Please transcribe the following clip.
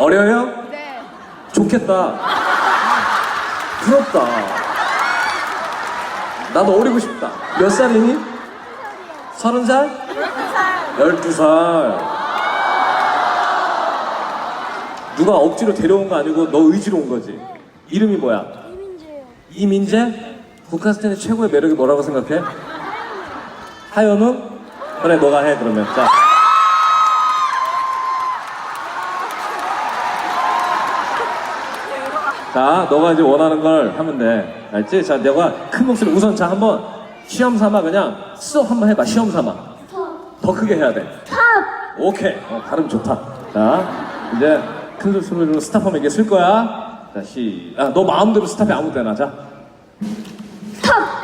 어려요? 네. 좋겠다. 부럽다. 나도 어리고 싶다. 몇 살이니? 서른 살? 열두 살. 누가 억지로 데려온 거 아니고 너 의지로 온 거지. 이름이 뭐야? 이민재? 국카스텐의 최고의 매력이 뭐라고 생각해? 하연우? 그래, 너가 해, 그러면. 자. 자, 너가 이제 원하는 걸 하면 돼. 알지? 자, 내가 큰 목소리 우선 자, 한번 시험 삼아 그냥 수업 한번 해봐. 시험 삼아. 더 크게 해야 돼. 탑. 오케이. 어, 발음 좋다. 자, 이제 큰 소리로 스탑하면 이게 쓸 거야. 자, 시, 아, 너 마음대로 스탑해 아무 때나. 자. 탑.